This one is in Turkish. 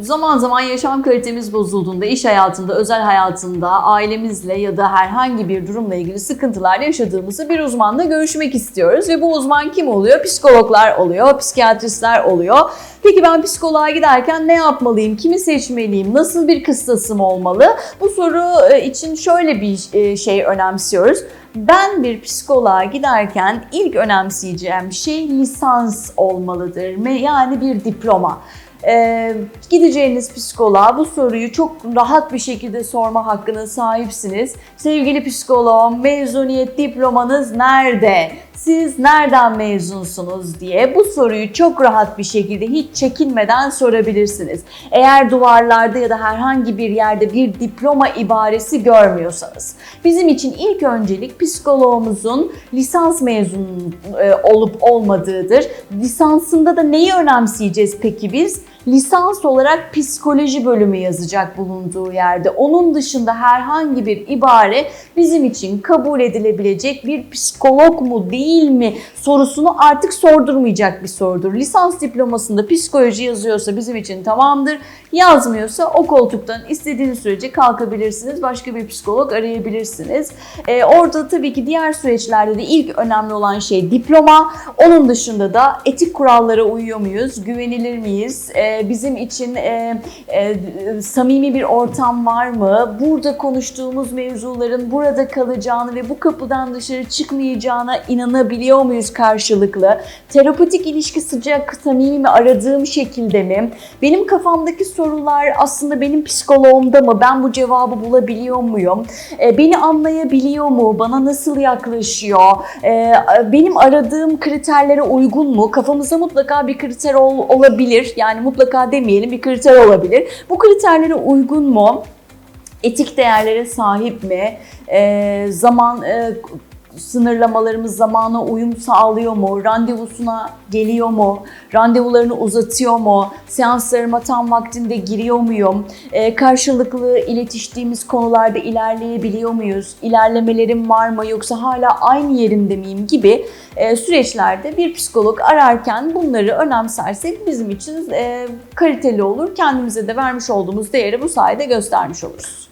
zaman zaman yaşam kalitemiz bozulduğunda, iş hayatında, özel hayatında, ailemizle ya da herhangi bir durumla ilgili sıkıntılar yaşadığımızda bir uzmanla görüşmek istiyoruz. Ve bu uzman kim oluyor? Psikologlar oluyor, psikiyatristler oluyor. Peki ben psikoloğa giderken ne yapmalıyım? Kimi seçmeliyim? Nasıl bir kıstasım olmalı? Bu soru e, için şöyle bir e, şey önemsiyoruz. Ben bir psikoloğa giderken ilk önemseyeceğim şey lisans olmalıdır. Yani bir diploma. Ee, gideceğiniz psikoloğa bu soruyu çok rahat bir şekilde sorma hakkına sahipsiniz. Sevgili psikoloğum, mezuniyet diplomanız nerede? Siz nereden mezunsunuz diye bu soruyu çok rahat bir şekilde hiç çekinmeden sorabilirsiniz. Eğer duvarlarda ya da herhangi bir yerde bir diploma ibaresi görmüyorsanız. Bizim için ilk öncelik psikoloğumuzun lisans mezun e, olup olmadığıdır. Lisansında da neyi önemseyeceğiz peki biz? Lisans olarak psikoloji bölümü yazacak bulunduğu yerde. Onun dışında herhangi bir ibare bizim için kabul edilebilecek bir psikolog mu değil mi sorusunu artık sordurmayacak bir sorudur. Lisans diplomasında psikoloji yazıyorsa bizim için tamamdır. Yazmıyorsa o koltuktan istediğiniz sürece kalkabilirsiniz. Başka bir psikolog arayabilirsiniz. Ee, orada tabii ki diğer süreçlerde de ilk önemli olan şey diploma. Onun dışında da etik kurallara uyuyor muyuz? Güvenilir miyiz? Ee, bizim için e, e, samimi bir ortam var mı? Burada konuştuğumuz mevzuların burada kalacağını ve bu kapıdan dışarı çıkmayacağına inanabiliyor muyuz karşılıklı? Terapetik ilişki sıcak, samimi mi aradığım şekilde mi? Benim kafamdaki sorular aslında benim psikoloğumda mı? Ben bu cevabı bulabiliyor muyum? E, beni anlayabiliyor mu? Bana nasıl yaklaşıyor? E, benim aradığım kriterlere uygun mu? Kafamızda mutlaka bir kriter ol- olabilir. Yani mutlaka demeyelim bir kriter olabilir. Bu kriterlere uygun mu? Etik değerlere sahip mi? E, zaman e, sınırlamalarımız zamana uyum sağlıyor mu? Randevusuna geliyor mu? Randevularını uzatıyor mu? Seanslarıma tam vaktinde giriyor muyum? Ee, karşılıklı iletiştiğimiz konularda ilerleyebiliyor muyuz? İlerlemelerim var mı yoksa hala aynı yerimde miyim gibi e, süreçlerde bir psikolog ararken bunları önemsersek bizim için e, kaliteli olur. Kendimize de vermiş olduğumuz değeri bu sayede göstermiş oluruz.